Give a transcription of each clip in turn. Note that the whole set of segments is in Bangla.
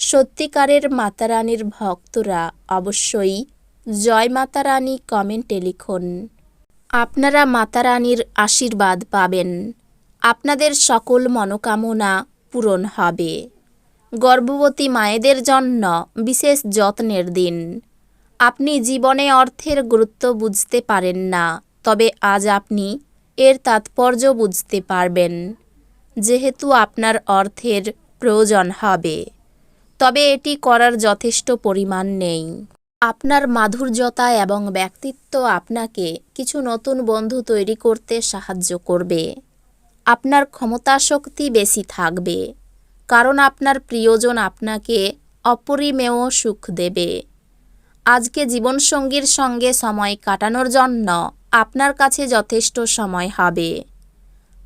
সত্যিকারের মাতারানীর ভক্তরা অবশ্যই জয় মাতারানী কমেন্টে লিখুন। আপনারা মাতারানীর আশীর্বাদ পাবেন। আপনাদের সকল মনোকামনা পূরণ হবে। গর্ভবতী মায়েদের জন্য বিশেষ যত্নের দিন। আপনি জীবনে অর্থের গুরুত্ব বুঝতে পারেন না, তবে আজ আপনি এর তাৎপর্য বুঝতে পারবেন। যেহেতু আপনার অর্থের প্রয়োজন হবে। তবে এটি করার যথেষ্ট পরিমাণ নেই। আপনার মাধুর্যতা এবং ব্যক্তিত্ব আপনাকে কিছু নতুন বন্ধু তৈরি করতে সাহায্য করবে। আপনার ক্ষমতা শক্তি বেশি থাকবে, কারণ আপনার প্রিয়জন আপনাকে অপরিমেয় সুখ দেবে। আজকে জীবনসঙ্গীর সঙ্গে সময় কাটানোর জন্য আপনার কাছে যথেষ্ট সময় হবে।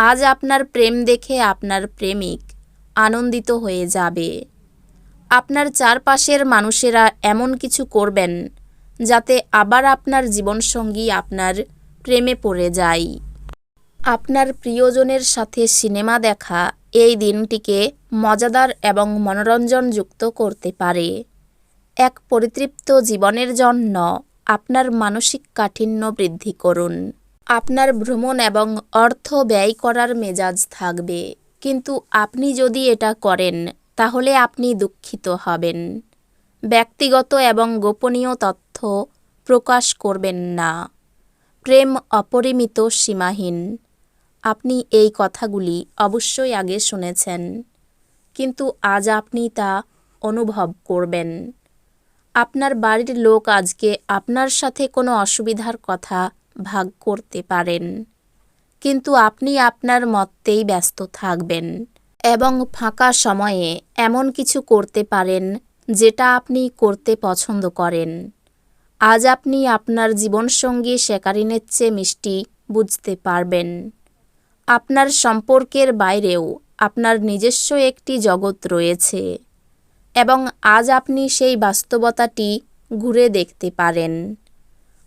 আজ আপনার প্রেম দেখে আপনার প্রেমিক আনন্দিত হয়ে যাবে। আপনার চারপাশের মানুষেরা এমন কিছু করবেন যাতে আবার আপনার জীবনসঙ্গী আপনার প্রেমে পড়ে যায়। আপনার প্রিয়জনের সাথে সিনেমা দেখা এই দিনটিকে মজাদার এবং মনোরঞ্জনযুক্ত করতে পারে। এক পরিতৃপ্ত জীবনের জন্য আপনার মানসিক কাঠিন্য বৃদ্ধি করুন। আপনার ভ্রমণ এবং অর্থ ব্যয় করার মেজাজ থাকবে। কিন্তু আপনি যদি এটা করেন তাহলে আপনি দুঃখিত হবেন। ব্যক্তিগত এবং গোপনীয় তথ্য প্রকাশ করবেন না। প্রেম অপরিমিত সীমাহীন। আপনি এই কথাগুলি অবশ্যই আগে শুনেছেন, কিন্তু আজ আপনি তা অনুভব করবেন। আপনার বাড়ির লোক আজকে আপনার সাথে কোনো অসুবিধার কথা ভাগ করতে পারেন, কিন্তু আপনি আপনার মতেই ব্যস্ত থাকবেন। এবং ফাঁকা সময়ে এমন কিছু করতে পারেন যেটা আপনি করতে পছন্দ করেন। আজ আপনি আপনার জীবনসঙ্গী শেকারিনের চেয়ে মিষ্টি বুঝতে পারবেন। আপনার সম্পর্কের বাইরেও আপনার নিজস্ব একটি জগৎ রয়েছে এবং আজ আপনি সেই বাস্তবতাটি ঘুরে দেখতে পারেন।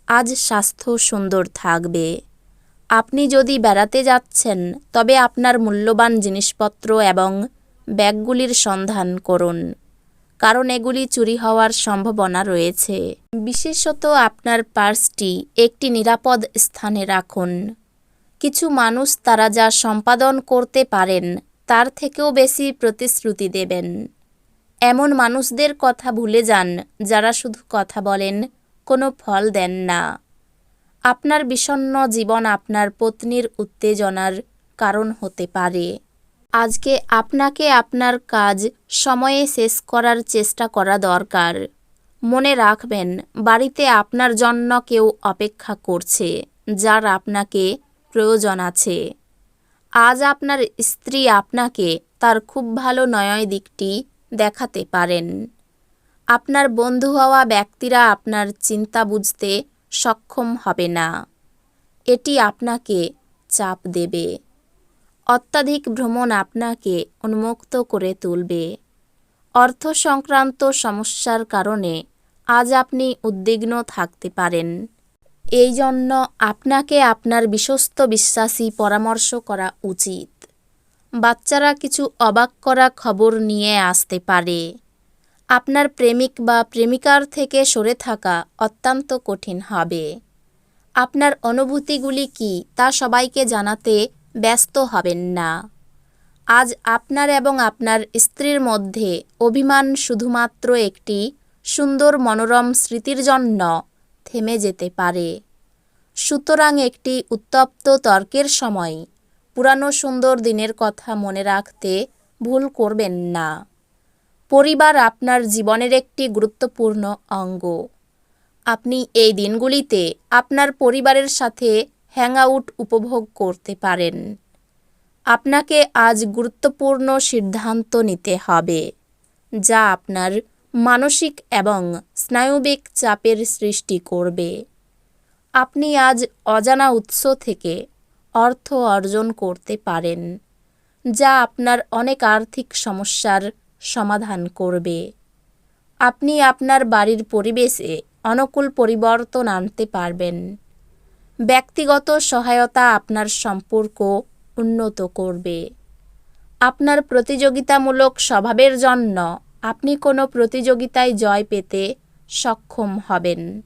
আজ স্বাস্থ্য সুন্দর থাকবে। আপনি যদি বেড়াতে যাচ্ছেন, তবে আপনার মূল্যবান জিনিসপত্র এবং ব্যাগগুলির সন্ধান করুন, কারণ এগুলি চুরি হওয়ার সম্ভাবনা রয়েছে। বিশেষত আপনার পার্সটি একটি নিরাপদ স্থানে রাখুন। কিছু মানুষ তারা যা সম্পাদন করতে পারেন, তার থেকেও বেশি প্রতিশ্রুতি দেবেন। এমন মানুষদের কথা ভুলে যান, যারা শুধু কথা বলেন, কোনো ফল দেন না। আপনার বিষণ্ন জীবন আপনার পত্নীর উত্তেজনার কারণ হতে পারে। আজকে আপনাকে আপনার কাজ সময়ে শেষ করার চেষ্টা করা দরকার। মনে রাখবেন, বাড়িতে আপনার জন্য কেউ অপেক্ষা করছে, যার আপনাকে প্রয়োজন আছে। আজ আপনার স্ত্রী আপনাকে তার খুব ভালো নয় দিকটি দেখাতে পারেন। আপনার বন্ধু হওয়া ব্যক্তিরা আপনার চিন্তা বুঝতে সক্ষম হবে না। এটি আপনাকে চাপ দেবে। অত্যাধিক ভ্রমণ আপনাকে উন্মুক্ত করে তুলবে। অর্থ সংক্রান্ত সমস্যার কারণে আজ আপনি উদ্বিগ্ন থাকতে পারেন। এই জন্য আপনাকে আপনার বিশ্বস্ত বিশ্বাসী পরামর্শ করা উচিত। বাচ্চারা কিছু অবাক করা খবর নিয়ে আসতে পারে। আপনার প্রেমিক বা প্রেমিকার থেকে সরে থাকা অত্যন্ত কঠিন হবে। আপনার অনুভূতিগুলি কি তা সবাইকে জানাতে ব্যস্ত হবেন না। আজ আপনার এবং আপনার স্ত্রীর মধ্যে অভিমান শুধুমাত্র একটি সুন্দর মনোরম স্মৃতির জন্য থেমে যেতে পারে। সুতরাং একটি উত্তপ্ত তর্কের সময়, পুরানো সুন্দর দিনের কথা মনে রাখতে ভুল করবেন না। পরিবার আপনার জীবনের একটি গুরুত্বপূর্ণ অঙ্গ। আপনি এই দিনগুলিতে আপনার পরিবারের সাথে হ্যাংআউট উপভোগ করতে পারেন। আপনাকে আজ গুরুত্বপূর্ণ সিদ্ধান্ত নিতে হবে, যা আপনার মানসিক এবং স্নায়ুবিক চাপের সৃষ্টি করবে। আপনি আজ অজানা উৎস থেকে অর্থ অর্জন করতে পারেন, যা আপনার অনেক আর্থিক সমস্যার সমাধান করবে। আপনি আপনার বাড়ির পরিবেশে অনুকূল পরিবর্তন আনতে পারবেন। ব্যক্তিগত সহায়তা আপনার সম্পর্ক উন্নত করবে। আপনার প্রতিযোগিতামূলক স্বভাবের জন্য আপনি কোনো প্রতিযোগিতায় জয় পেতে সক্ষম হবেন।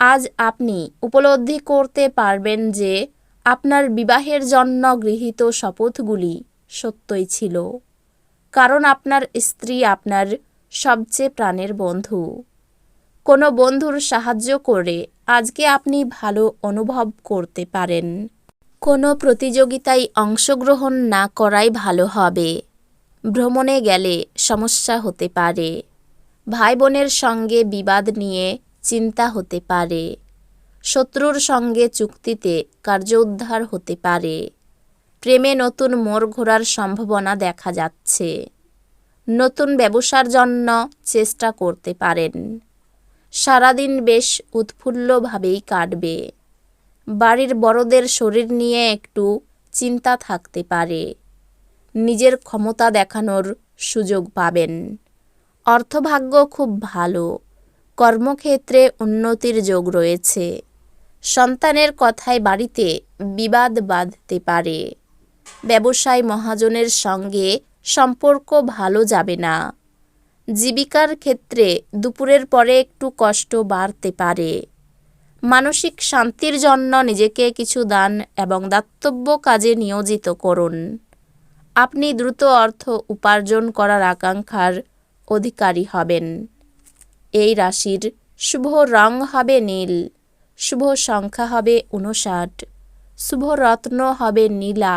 আজ আপনি উপলব্ধি করতে পারবেন যে আপনার বিবাহের জন্য গৃহীত শপথগুলি সত্যই ছিল। কারণ আপনার স্ত্রী আপনার সবচেয়ে প্রাণের বন্ধু। কোনো বন্ধুর সাহায্য করে আজকে আপনি ভালো অনুভব করতে পারেন। কোনো প্রতিযোগিতায় অংশগ্রহণ না করাই ভালো হবে। ভ্রমণে গেলে সমস্যা হতে পারে। ভাই বোনের সঙ্গে বিবাদ নিয়ে চিন্তা হতে পারে। শত্রুর সঙ্গে চুক্তিতে কার্য উদ্ধার হতে পারে। প্রেমে নতুন মোড় ঘোরার সম্ভাবনা দেখা যাচ্ছে। নতুন ব্যবসার জন্য চেষ্টা করতে পারেন। সারাদিন বেশ উৎফুল্লভাবেই কাটবে। বাড়ির বড়দের শরীর নিয়ে একটু চিন্তা থাকতে পারে। নিজের ক্ষমতা দেখানোর সুযোগ পাবেন। অর্থভাগ্য খুব ভালো। কর্মক্ষেত্রে উন্নতির যোগ রয়েছে। সন্তানের কথায় বাড়িতে বিবাদ বাঁধতে পারে। ব্যবসায় মহাজনের সঙ্গে সম্পর্ক ভালো যাবে না। জীবিকার ক্ষেত্রে দুপুরের পরে একটু কষ্ট বাড়তে পারে। মানসিক শান্তির জন্য নিজেকে কিছু দান এবং দাতব্য কাজে নিয়োজিত করুন। আপনি দ্রুত অর্থ উপার্জন করার আকাঙ্ক্ষার অধিকারী হবেন। এই রাশির শুভ রং হবে নীল, শুভ সংখ্যা হবে উনষাট শুভ রত্ন হবে নীলা